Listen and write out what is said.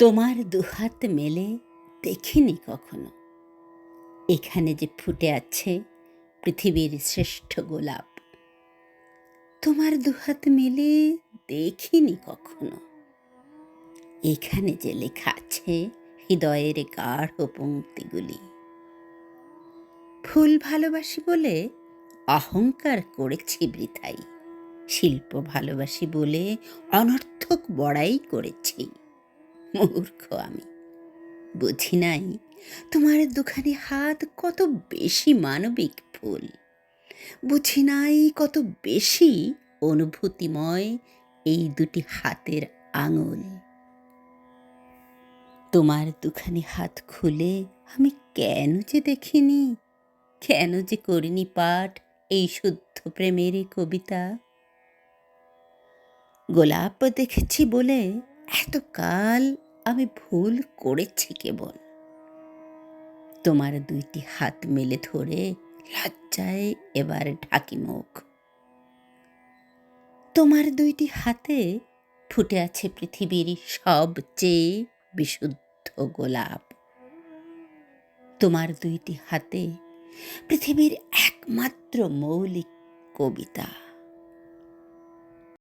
তোমার দুহাত মেলে দেখিনি কখনো। এখানে যে ফুটে আছে পৃথিবীর শ্রেষ্ঠ গোলাপ, তোমার দুহাত মেলে দেখিনি কখনো। এখানে যে লেখা আছে হৃদয়ের গাঢ় পঙ্ক্তিগুলি, ফুল ভালোবাসি বলে অহংকার করেছি বৃথাই, শিল্প ভালোবাসি বলে অনর্থক বড়াই করেছি। মূর্খ আমি। বুঝি নাই তোমার দুখানি হাত কত বেশি মানবিক ফুল। বুঝি নাই কত বেশি অনুভূতিময় এই দুটি হাতের আঙুল। তোমার দুখানি হাত খুলে আমি কেন যে দেখিনি, কেন যে করিনি পাঠ এই শুদ্ধ প্রেমেরই কবিতা। গোলাপ দেখেছি বলে এতকাল আমি ভুল করেছি কেবল। তোমার দুইটি হাত মেলে ধরে লজ্জায় এবার ঢাকি মুখ। তোমার দুইটি হাতে ফুটে আছে পৃথিবীর সবচেয়ে বিশুদ্ধ গোলাপ। তোমার দুইটি হাতে পৃথিবীর একমাত্র মৌলিক কবিতা।